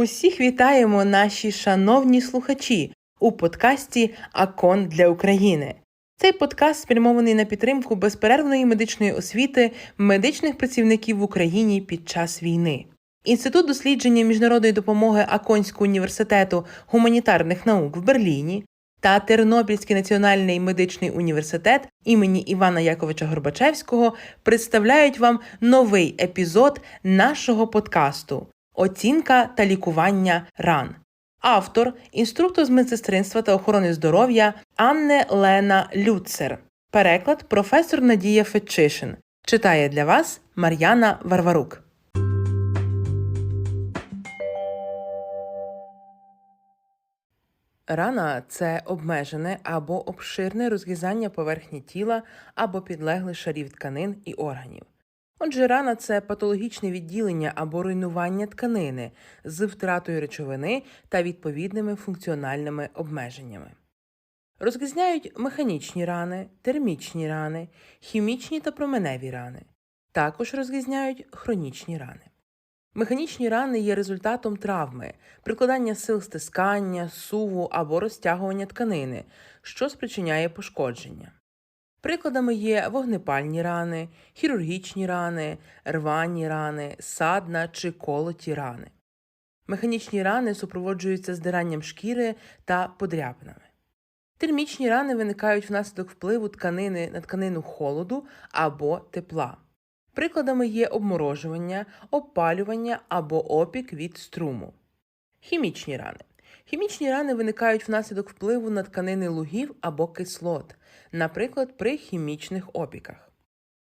Усіх вітаємо, наші шановні слухачі, у подкасті Акон для України. Цей подкаст спрямований на підтримку безперервної медичної освіти медичних працівників в Україні під час війни. Інститут дослідження міжнародної допомоги Аконського університету гуманітарних наук в Берліні та Тернопільський національний медичний університет імені Івана Яковича Горбачевського представляють вам новий епізод нашого подкасту Оцінка та лікування ран. Автор, інструктор з медсестринства та охорони здоров'я Анне Лена Люцер. Переклад професор Надія Фетчишин. Читає для вас Мар'яна Варварук. Рана це обмежене або обширне розрізання поверхні тіла або підлеглих шарів тканин і органів. Отже, рана це патологічне відділення або руйнування тканини з втратою речовини та відповідними функціональними обмеженнями. Розрізняють механічні рани, термічні рани, хімічні та променеві рани. Також розрізняють хронічні рани. Механічні рани є результатом травми, прикладання сил стискання, суву або розтягування тканини, що спричиняє пошкодження. Прикладами є вогнепальні рани, хірургічні рани, рвані рани, садна чи колоті рани. Механічні рани супроводжуються здиранням шкіри та подряпинами. Термічні рани виникають внаслідок впливу тканини на тканину холоду або тепла. Прикладами є обморожування, обпалювання або опік від струму. Хімічні рани. Хімічні рани виникають внаслідок впливу на тканини лугів або кислот, наприклад, при хімічних опіках.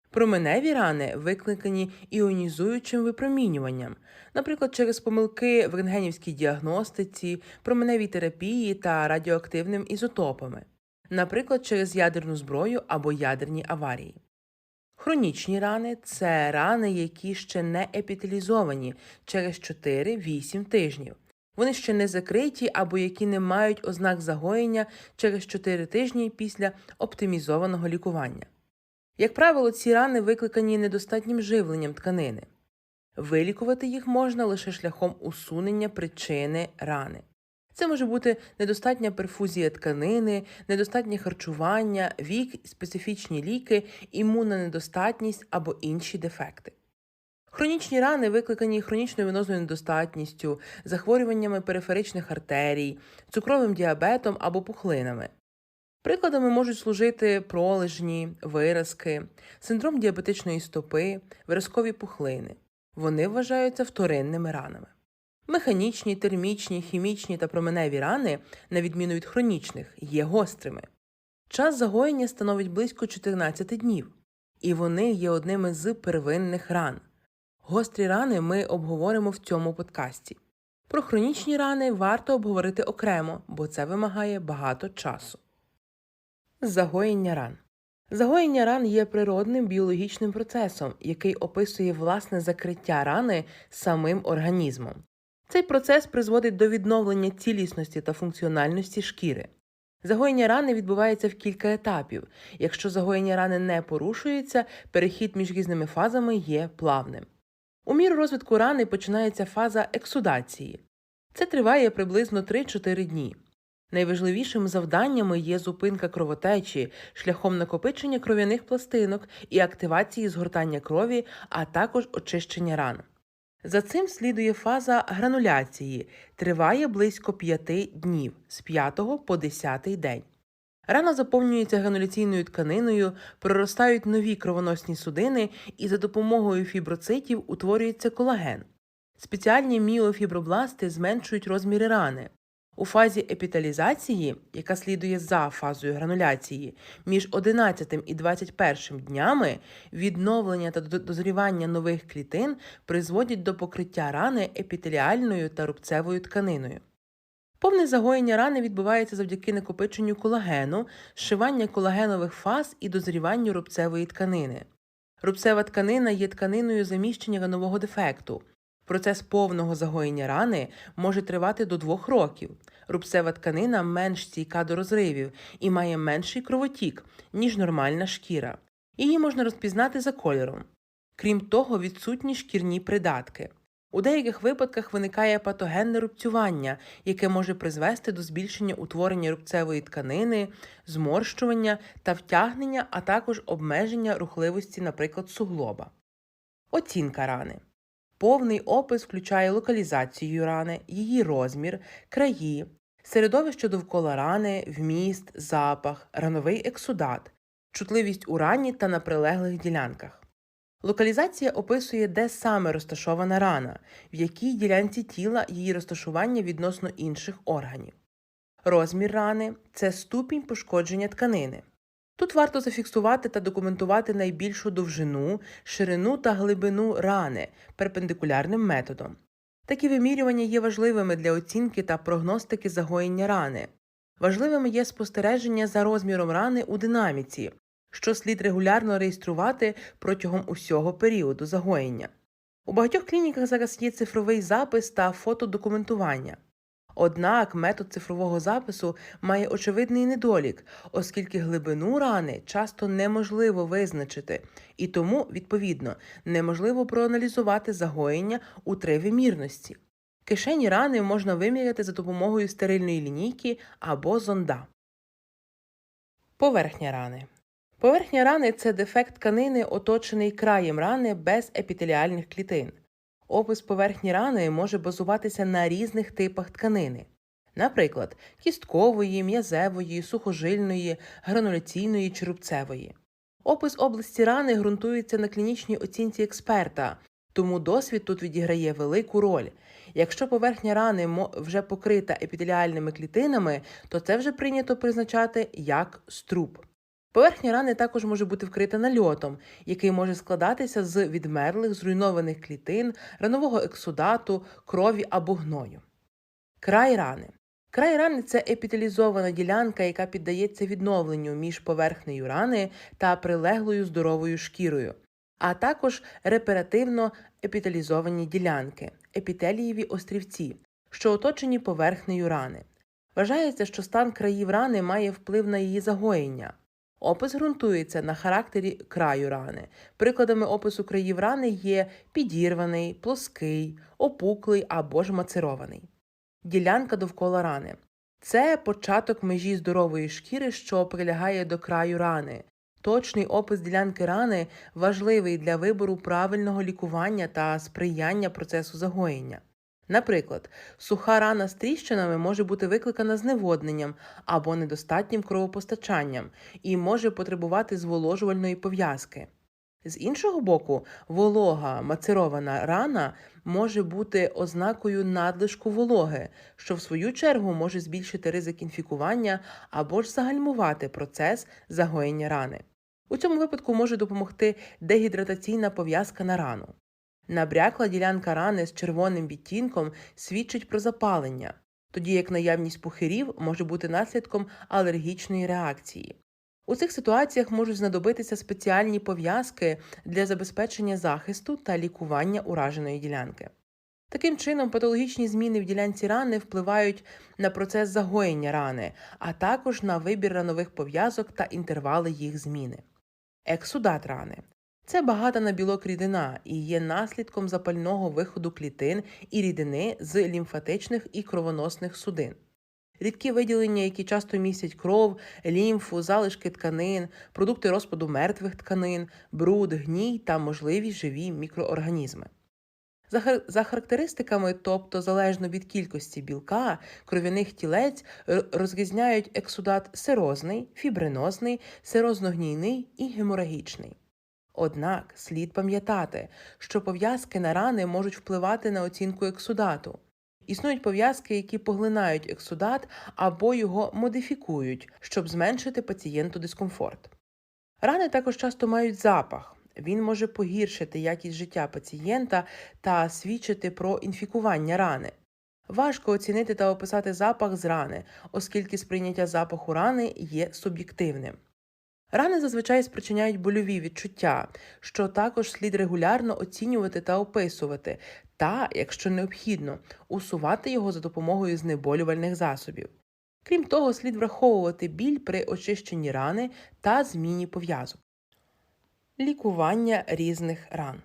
Променеві рани викликані іонізуючим випромінюванням, наприклад, через помилки в рентгенівській діагностиці, променевій терапії та радіоактивним ізотопами, наприклад, через ядерну зброю або ядерні аварії. Хронічні рани це рани, які ще не епітелізовані через 4-8 тижнів. Вони ще не закриті або які не мають ознак загоєння через 4 тижні після оптимізованого лікування. Як правило, ці рани викликані недостатнім живленням тканини. Вилікувати їх можна лише шляхом усунення причини рани. Це може бути недостатня перфузія тканини, недостатнє харчування, вік, специфічні ліки, імунна недостатність або інші дефекти. Хронічні рани викликані хронічною венозною недостатністю, захворюваннями периферичних артерій, цукровим діабетом або пухлинами. Прикладами можуть служити пролежні, виразки, синдром діабетичної стопи, виразкові пухлини. Вони вважаються вторинними ранами. Механічні, термічні, хімічні та променеві рани, на відміну від хронічних, є гострими. Час загоєння становить близько 14 днів, і вони є одними з первинних ран. Гострі рани ми обговоримо в цьому подкасті. Про хронічні рани варто обговорити окремо, бо це вимагає багато часу. Загоєння ран. Загоєння ран є природним біологічним процесом, який описує власне закриття рани самим організмом. Цей процес призводить до відновлення цілісності та функціональності шкіри. Загоєння рани відбувається в кілька етапів. Якщо загоєння рани не порушується, перехід між різними фазами є плавним. У міру розвитку рани починається фаза ексудації. Це триває приблизно 3-4 дні. Найважливішим завданнями є зупинка кровотечі шляхом накопичення кров'яних пластинок і активації згортання крові, а також очищення ран. За цим слідує фаза грануляції, триває близько 5 днів з 5 по 10 день. Рана заповнюється грануляційною тканиною, проростають нові кровоносні судини і за допомогою фіброцитів утворюється колаген. Спеціальні міофібробласти зменшують розміри рани. У фазі епіталізації, яка слідує за фазою грануляції, між 11 і 21 днями відновлення та дозрівання нових клітин призводять до покриття рани епітеліальною та рубцевою тканиною. Повне загоєння рани відбувається завдяки накопиченню колагену, зшивання колагенових фаз і дозріванню рубцевої тканини. Рубцева тканина є тканиною заміщення ранового дефекту. Процес повного загоєння рани може тривати до двох років. Рубцева тканина менш стійка до розривів і має менший кровотік, ніж нормальна шкіра. Її можна розпізнати за кольором. Крім того, відсутні шкірні придатки. У деяких випадках виникає патогенне рубцювання, яке може призвести до збільшення утворення рубцевої тканини, зморщування та втягнення, а також обмеження рухливості, наприклад, суглоба. Оцінка рани. Повний опис включає локалізацію рани, її розмір, краї, середовище довкола рани, вміст, запах, рановий ексудат, чутливість у рані та на прилеглих ділянках. Локалізація описує, де саме розташована рана, в якій ділянці тіла її розташування відносно інших органів. Розмір рани це ступінь пошкодження тканини. Тут варто зафіксувати та документувати найбільшу довжину, ширину та глибину рани перпендикулярним методом. Такі вимірювання є важливими для оцінки та прогностики загоєння рани. Важливими є спостереження за розміром рани у динаміці, що слід регулярно реєструвати протягом усього періоду загоєння. У багатьох клініках зараз є цифровий запис та фотодокументування. Однак метод цифрового запису має очевидний недолік, оскільки глибину рани часто неможливо визначити, і тому, відповідно, неможливо проаналізувати загоєння у тривимірності. Кишені рани можна виміряти за допомогою стерильної лінійки або зонда. Поверхня рани. Поверхня рани це дефект тканини, оточений краєм рани без епітеліальних клітин. Опис поверхні рани може базуватися на різних типах тканини, наприклад, кісткової, м'язевої, сухожильної, грануляційної чи рубцевої. Опис області рани ґрунтується на клінічній оцінці експерта, тому досвід тут відіграє велику роль. Якщо поверхня рани вже покрита епітеліальними клітинами, то це вже прийнято призначати як струб. Поверхня рани також може бути вкрита нальотом, який може складатися з відмерлих зруйнованих клітин, ранового ексудату, крові або гною. Край рани. Край рани це епітелізована ділянка, яка піддається відновленню між поверхнею рани та прилеглою здоровою шкірою, а також реперативно епіталізовані ділянки, епітелієві острівці, що оточені поверхнею рани. Вважається, що стан країв рани має вплив на її загоєння. Опис ґрунтується на характері краю рани. Прикладами опису країв рани є підірваний, плоский, опуклий або ж мацерований. Ділянка довкола рани це початок межі здорової шкіри, що прилягає до краю рани. Точний опис ділянки рани важливий для вибору правильного лікування та сприяння процесу загоєння. Наприклад, суха рана з тріщинами може бути викликана зневодненням або недостатнім кровопостачанням і може потребувати зволожувальної пов'язки. З іншого боку, волога мацерована рана може бути ознакою надлишку вологи, що в свою чергу може збільшити ризик інфікування або ж загальмувати процес загоєння рани. У цьому випадку може допомогти дегідратаційна пов'язка на рану. Набрякла ділянка рани з червоним відтінком свідчить про запалення, тоді як наявність пухирів може бути наслідком алергічної реакції. У цих ситуаціях можуть знадобитися спеціальні пов'язки для забезпечення захисту та лікування ураженої ділянки. Таким чином, патологічні зміни в ділянці рани впливають на процес загоєння рани, а також на вибір ранових пов'язок та інтервали їх зміни. Ексудат рани це багата на білок рідина і є наслідком запального виходу клітин і рідини з лімфатичних і кровоносних судин. Рідкі виділення, які часто містять кров, лімфу, залишки тканин, продукти розпаду мертвих тканин, бруд, гній та можливі живі мікроорганізми. За характеристиками, тобто залежно від кількості білка, кров'яних тілець розрізняють ексудат сирозний, фібринозний, сирозно-гнійний і геморагічний. Однак слід пам'ятати, що пов'язки на рани можуть впливати на оцінку ексудату. Існують пов'язки, які поглинають ексудат або його модифікують, щоб зменшити пацієнту дискомфорт. Рани також часто мають запах. Він може погіршити якість життя пацієнта та свідчити про інфікування рани. Важко оцінити та описати запах з рани, оскільки сприйняття запаху рани є суб'єктивним. Рани зазвичай спричиняють больові відчуття, що також слід регулярно оцінювати та описувати, та, якщо необхідно, усувати його за допомогою знеболювальних засобів. Крім того, слід враховувати біль при очищенні рани та зміні пов'язок. Лікування різних ран.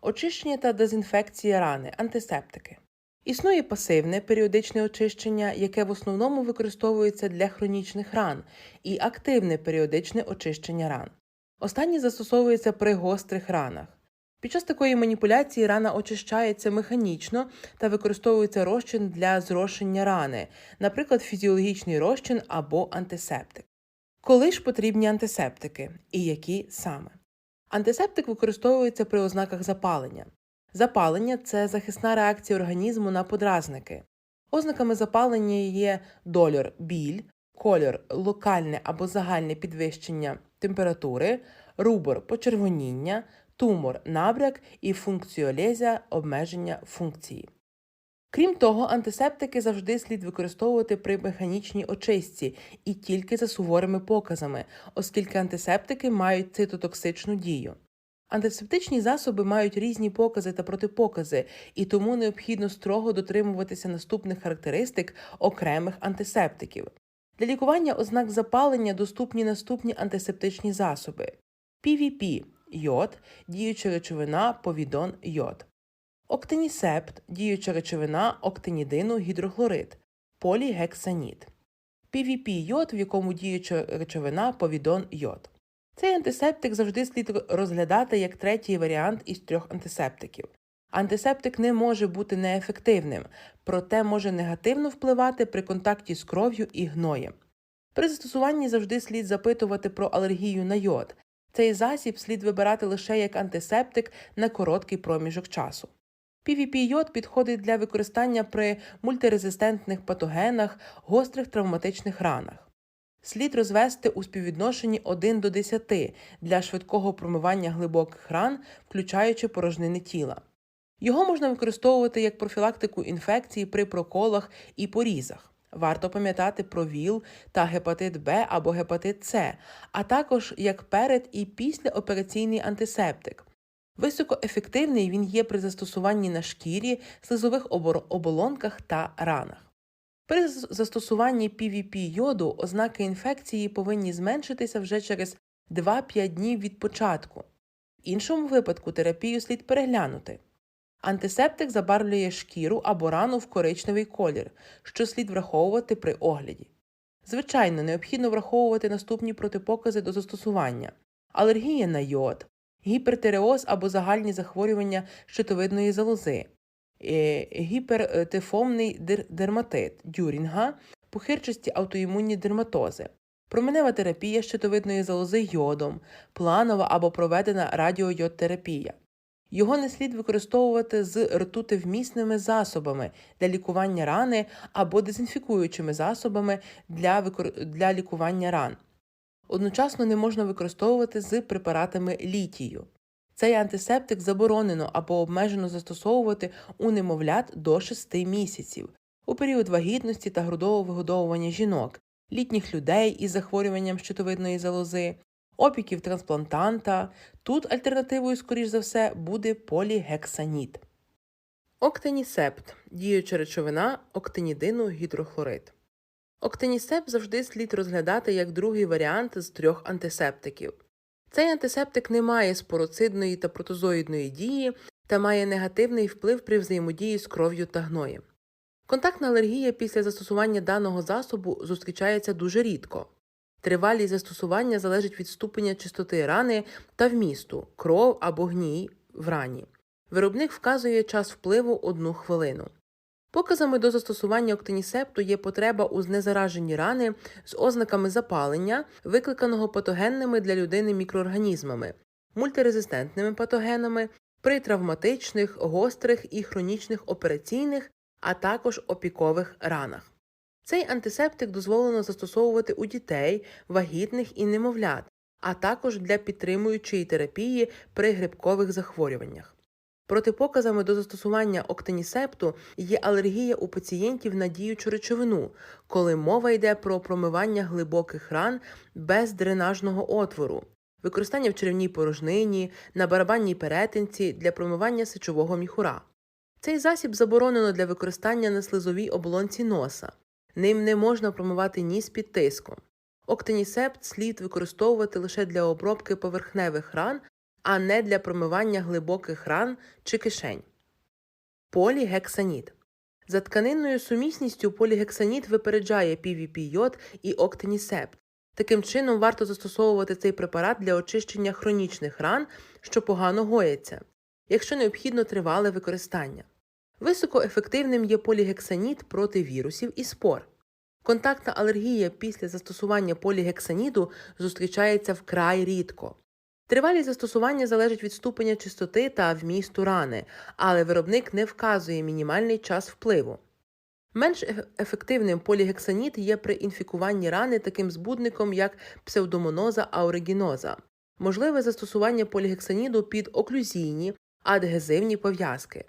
Очищення та дезінфекція рани, антисептики. Існує пасивне періодичне очищення, яке в основному використовується для хронічних ран, і активне періодичне очищення ран. Останнє застосовується при гострих ранах. Під час такої маніпуляції рана очищається механічно та використовується розчин для зрошення рани, наприклад, фізіологічний розчин або антисептик. Коли ж потрібні антисептики і які саме? Антисептик використовується при ознаках запалення. Запалення це захисна реакція організму на подразники. Ознаками запалення є дольор біль, кольор локальне або загальне підвищення температури, рубор почервоніння, тумор набряк і функціолезія обмеження функції. Крім того, антисептики завжди слід використовувати при механічній очистці і тільки за суворими показами, оскільки антисептики мають цитотоксичну дію. Антисептичні засоби мають різні покази та протипокази, і тому необхідно строго дотримуватися наступних характеристик окремих антисептиків. Для лікування ознак запалення доступні наступні антисептичні засоби: PVP – йод, діюча речовина повідон йод. Октинісепт – діюча речовина октинідину гідрохлорид, полігексаніт. PVP-йод, в якому діюча речовина повідон йод. Цей антисептик завжди слід розглядати як третій варіант із трьох антисептиків. Антисептик не може бути неефективним, проте може негативно впливати при контакті з кров'ю і гноєм. При застосуванні завжди слід запитувати про алергію на йод. Цей засіб слід вибирати лише як антисептик на короткий проміжок часу. PVP-йод підходить для використання при мультирезистентних патогенах, гострих травматичних ранах. Слід розвести у співвідношенні 1 до 10 для швидкого промивання глибоких ран, включаючи порожнини тіла. Його можна використовувати як профілактику інфекцій при проколах і порізах. Варто пам'ятати про ВІЛ та гепатит Б або гепатит С, а також як перед і післяопераційний антисептик. Високоефективний він є при застосуванні на шкірі, слизових оболонках та ранах. При застосуванні PVP йоду ознаки інфекції повинні зменшитися вже через 2-5 днів від початку. В іншому випадку терапію слід переглянути. Антисептик забарвлює шкіру або рану в коричневий колір, що слід враховувати при огляді. Звичайно, необхідно враховувати наступні протипокази до застосування: алергія на йод, гіпертиреоз або загальні захворювання щитовидної залози, гіпертифомний дерматит дюрінга, пухирчасті аутоімунні дерматози, променева терапія щитовидної залози йодом, планова або проведена радіойодтерапія. Його не слід використовувати з ртутивмісними засобами для лікування рани або дезінфікуючими засобами для, викор... для лікування ран. Одночасно не можна використовувати з препаратами літію. Цей антисептик заборонено або обмежено застосовувати у немовлят до 6 місяців у період вагітності та грудового вигодовування жінок, літніх людей із захворюванням щитовидної залози, опіків трансплантанта. Тут альтернативою, скоріш за все, буде полігексаніт. Октинісепт діюча речовина октинідину гідрохлорид. Октинісепт завжди слід розглядати як другий варіант з трьох антисептиків. Цей антисептик не має спороцидної та протозоїдної дії та має негативний вплив при взаємодії з кров'ю та гноєм. Контактна алергія після застосування даного засобу зустрічається дуже рідко. Тривалість застосування залежить від ступеня чистоти рани та вмісту кров або гній в рані. Виробник вказує час впливу одну хвилину. Показами до застосування октинісепту є потреба у знезараженні рани з ознаками запалення, викликаного патогенними для людини мікроорганізмами, мультирезистентними патогенами, при травматичних, гострих і хронічних операційних, а також опікових ранах. Цей антисептик дозволено застосовувати у дітей, вагітних і немовлят, а також для підтримуючої терапії при грибкових захворюваннях. Протипоказами до застосування октинісепту є алергія у пацієнтів на діючу речовину, коли мова йде про промивання глибоких ран без дренажного отвору, використання в черевній порожнині, на барабанній перетинці для промивання сечового міхура. Цей засіб заборонено для використання на слизовій оболонці носа. Ним не можна промивати ніс під тиском. Октинісепт слід використовувати лише для обробки поверхневих ран а не для промивання глибоких ран чи кишень. Полігексаніт. За тканинною сумісністю полігексаніт випереджає PVP-йод і октинісепт. Таким чином варто застосовувати цей препарат для очищення хронічних ран, що погано гояться, якщо необхідно тривале використання. Високоефективним є полігексаніт проти вірусів і спор. Контактна алергія після застосування полігексаніду зустрічається вкрай рідко. Тривалість застосування залежить від ступеня чистоти та вмісту рани, але виробник не вказує мінімальний час впливу. Менш ефективним полігексаніт є при інфікуванні рани таким збудником, як псевдомоноза ауригіноза. Можливе застосування полігексаніду під оклюзійні, адгезивні пов'язки.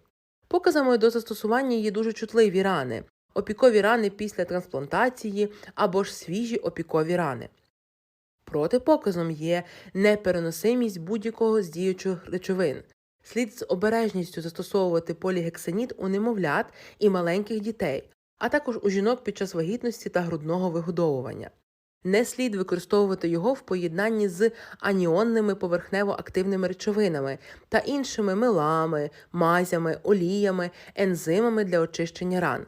Показами до застосування є дуже чутливі рани, опікові рани після трансплантації або ж свіжі опікові рани. Протипоказом є непереносимість будь-якого з діючих речовин. Слід з обережністю застосовувати полігексаніт у немовлят і маленьких дітей, а також у жінок під час вагітності та грудного вигодовування. Не слід використовувати його в поєднанні з аніонними поверхнево-активними речовинами та іншими милами, мазями, оліями, ензимами для очищення ран.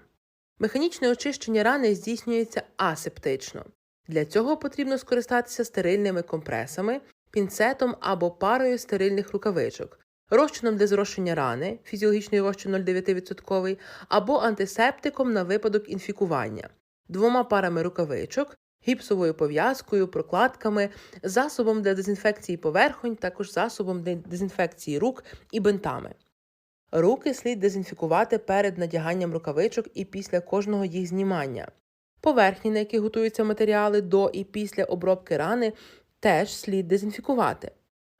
Механічне очищення рани здійснюється асептично. Для цього потрібно скористатися стерильними компресами, пінцетом або парою стерильних рукавичок, розчином для зрошення рани, фізіологічний розчин 0,9% або антисептиком на випадок інфікування, двома парами рукавичок, гіпсовою пов'язкою, прокладками, засобом для дезінфекції поверхонь, також засобом для дезінфекції рук і бинтами. Руки слід дезінфікувати перед надяганням рукавичок і після кожного їх знімання. Поверхні, на яких готуються матеріали до і після обробки рани, теж слід дезінфікувати.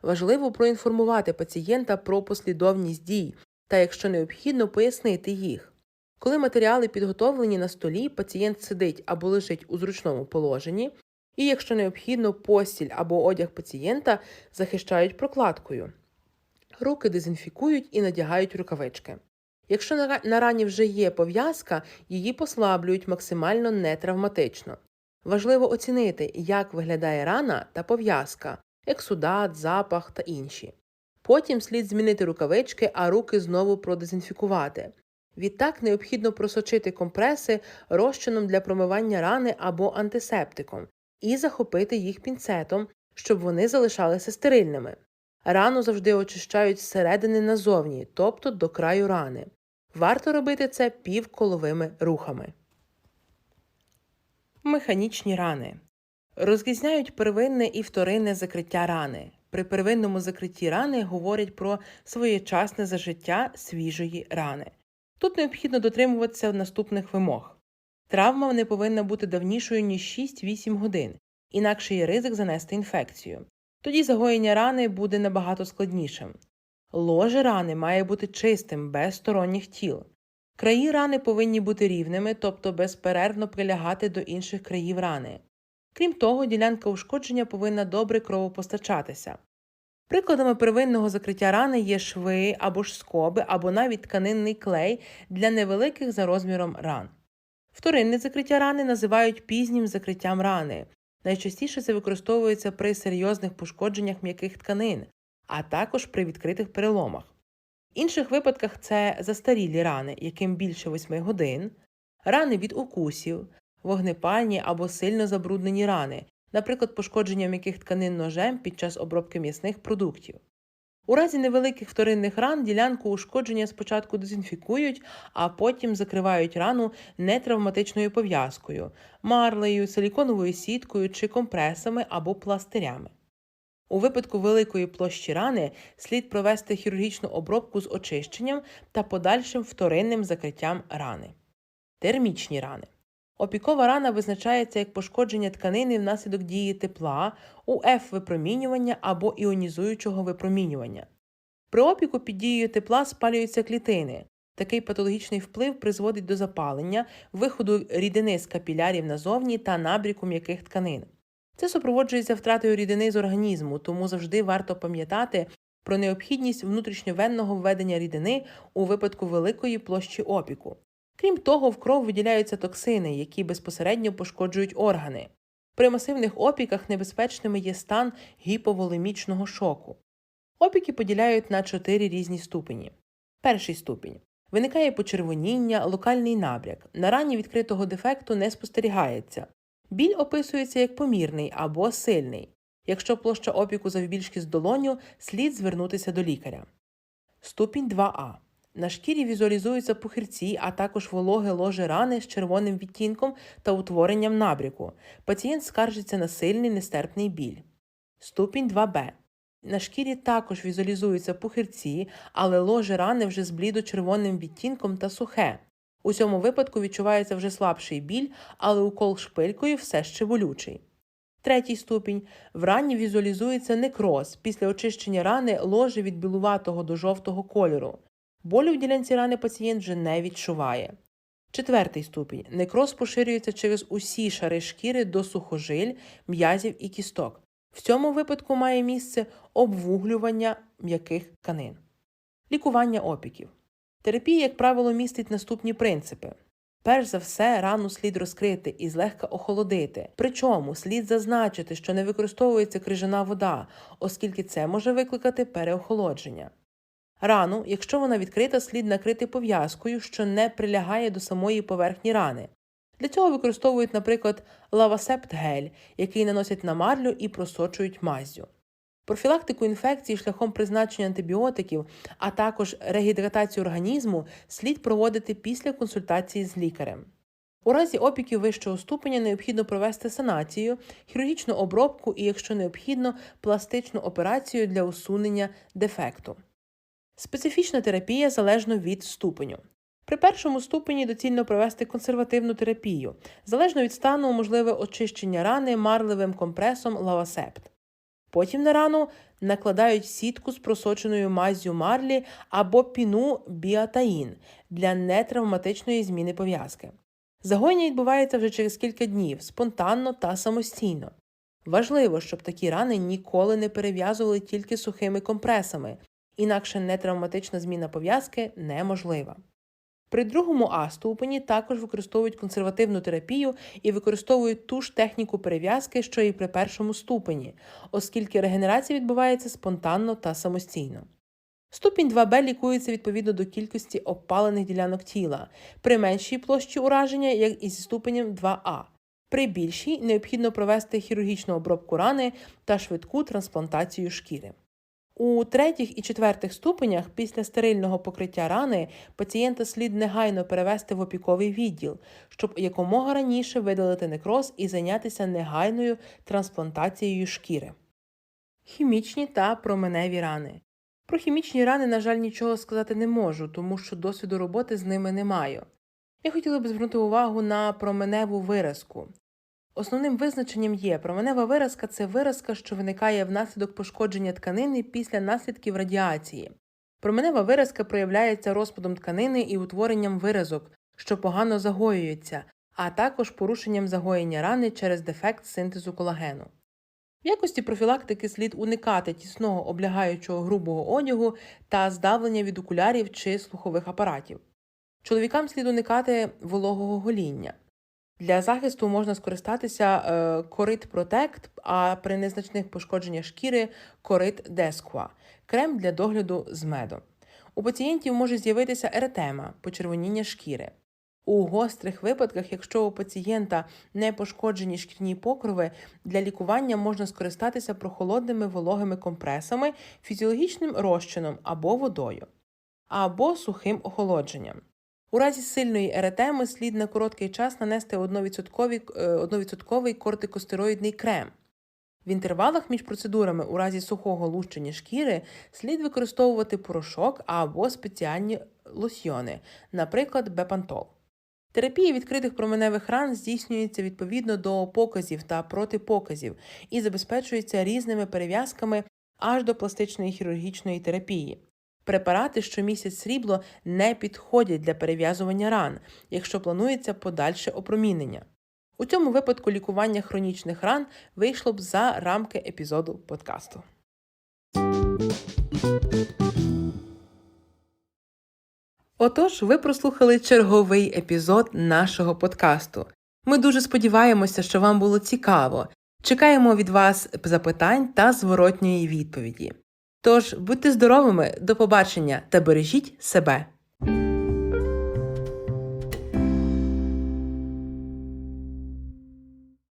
Важливо проінформувати пацієнта про послідовність дій та, якщо необхідно, пояснити їх. Коли матеріали підготовлені на столі, пацієнт сидить або лежить у зручному положенні, і, якщо необхідно, постіль або одяг пацієнта захищають прокладкою. Руки дезінфікують і надягають рукавички. Якщо на рані вже є пов'язка, її послаблюють максимально нетравматично. Важливо оцінити, як виглядає рана та пов'язка, ексудат, запах та інші. Потім слід змінити рукавички, а руки знову продезінфікувати. Відтак необхідно просочити компреси розчином для промивання рани або антисептиком і захопити їх пінцетом, щоб вони залишалися стерильними. Рану завжди очищають зсередини назовні, тобто до краю рани. Варто робити це півколовими рухами. Механічні рани розрізняють первинне і вторинне закриття рани. При первинному закритті рани говорять про своєчасне зажиття свіжої рани. Тут необхідно дотримуватися наступних вимог. Травма не повинна бути давнішою ніж 6-8 годин, інакше є ризик занести інфекцію. Тоді загоєння рани буде набагато складнішим. Ложе рани має бути чистим, без сторонніх тіл. Краї рани повинні бути рівними, тобто безперервно прилягати до інших країв рани. Крім того, ділянка ушкодження повинна добре кровопостачатися. Прикладами первинного закриття рани є шви або ж скоби, або навіть тканинний клей для невеликих за розміром ран. Вторинне закриття рани називають пізнім закриттям рани. Найчастіше це використовується при серйозних пошкодженнях м'яких тканин, а також при відкритих переломах. В інших випадках це застарілі рани, яким більше 8 годин, рани від укусів, вогнепальні або сильно забруднені рани, наприклад, пошкодження м'яких тканин ножем під час обробки м'ясних продуктів. У разі невеликих вторинних ран ділянку ушкодження спочатку дезінфікують, а потім закривають рану нетравматичною пов'язкою, марлею, силіконовою сіткою чи компресами або пластирями. У випадку великої площі рани слід провести хірургічну обробку з очищенням та подальшим вторинним закриттям рани. Термічні рани. Опікова рана визначається як пошкодження тканини внаслідок дії тепла, УФ-випромінювання або іонізуючого випромінювання. При опіку під дією тепла спалюються клітини. Такий патологічний вплив призводить до запалення, виходу рідини з капілярів назовні та набріку м'яких тканин. Це супроводжується втратою рідини з організму, тому завжди варто пам'ятати про необхідність внутрішньовенного введення рідини у випадку великої площі опіку. Крім того, в кров виділяються токсини, які безпосередньо пошкоджують органи. При масивних опіках небезпечними є стан гіповолемічного шоку. Опіки поділяють на чотири різні ступені. Перший ступінь. Виникає почервоніння, локальний набряк. На рані відкритого дефекту не спостерігається. Біль описується як помірний або сильний. Якщо площа опіку завбільшки з долоню, слід звернутися до лікаря. Ступінь 2А. На шкірі візуалізуються пухирці, а також вологе ложе рани з червоним відтінком та утворенням набряку. Пацієнт скаржиться на сильний нестерпний біль. Ступінь 2Б. На шкірі також візуалізуються пухирці, але ложе рани вже з блідо-червоним відтінком та сухе. У цьому випадку відчувається вже слабший біль, але укол шпилькою все ще болючий. Третій ступінь. В рані візуалізується некроз. Після очищення рани ложе від білуватого до жовтого кольору. Болю в ділянці рани пацієнт вже не відчуває. Четвертий ступінь. Некроз поширюється через усі шари шкіри до сухожиль, м'язів і кісток. В цьому випадку має місце обвуглювання м'яких тканин. Лікування опіків. Терапія, як правило, містить наступні принципи. Перш за все, рану слід розкрити і злегка охолодити. Причому слід зазначити, що не використовується крижана вода, оскільки це може викликати переохолодження. Рану, якщо вона відкрита, слід накрити пов'язкою, що не прилягає до самої поверхні рани. Для цього використовують, наприклад, лавасепт гель, який наносять на марлю і просочують маззю. Профілактику інфекцій шляхом призначення антибіотиків, а також регідратацію організму слід проводити після консультації з лікарем. У разі опіків вищого ступеня необхідно провести санацію, хірургічну обробку і, якщо необхідно, пластичну операцію для усунення дефекту. Специфічна терапія залежно від ступеню. При першому ступені доцільно провести консервативну терапію. Залежно від стану, можливе очищення рани марливим компресом лавасепт. Потім на рану накладають сітку з просоченою маззю марлі або піну біатаїн для нетравматичної зміни пов'язки. Загоєння відбувається вже через кілька днів, спонтанно та самостійно. Важливо, щоб такі рани ніколи не перев'язували тільки сухими компресами, інакше нетравматична зміна пов'язки неможлива. При другому А ступені також використовують консервативну терапію і використовують ту ж техніку перев'язки, що і при першому ступені, оскільки регенерація відбувається спонтанно та самостійно. Ступінь 2Б лікується відповідно до кількості обпалених ділянок тіла, при меншій площі ураження, як і зі ступенем 2А. При більшій необхідно провести хірургічну обробку рани та швидку трансплантацію шкіри. У третіх і четвертих ступенях після стерильного покриття рани пацієнта слід негайно перевести в опіковий відділ, щоб якомога раніше видалити некроз і зайнятися негайною трансплантацією шкіри. Хімічні та променеві рани. Про хімічні рани, на жаль, нічого сказати не можу, тому що досвіду роботи з ними не маю. Я хотіла б звернути увагу на променеву виразку. Основним визначенням є променева виразка це виразка, що виникає внаслідок пошкодження тканини після наслідків радіації. Променева виразка проявляється розпадом тканини і утворенням виразок, що погано загоюються, а також порушенням загоєння рани через дефект синтезу колагену. В якості профілактики слід уникати тісного облягаючого грубого одягу та здавлення від окулярів чи слухових апаратів. Чоловікам слід уникати вологого гоління. Для захисту можна скористатися е, корит Protect, а при незначних пошкодженнях шкіри корит Desqua – крем для догляду з медом. У пацієнтів може з'явитися еретема, почервоніння шкіри. У гострих випадках, якщо у пацієнта не пошкоджені шкірні покрови, для лікування можна скористатися прохолодними вологими компресами, фізіологічним розчином або водою, або сухим охолодженням. У разі сильної еретеми слід на короткий час нанести 1% е, кортикостероїдний крем. В інтервалах між процедурами у разі сухого лущення шкіри слід використовувати порошок або спеціальні лосьйони, наприклад, бепантол. Терапія відкритих променевих ран здійснюється відповідно до показів та протипоказів і забезпечується різними перев'язками аж до пластичної хірургічної терапії. Препарати, що містять срібло, не підходять для перев'язування ран, якщо планується подальше опромінення. У цьому випадку лікування хронічних ран вийшло б за рамки епізоду подкасту. Отож, ви прослухали черговий епізод нашого подкасту. Ми дуже сподіваємося, що вам було цікаво. Чекаємо від вас запитань та зворотньої відповіді. Тож будьте здоровими, до побачення та бережіть себе.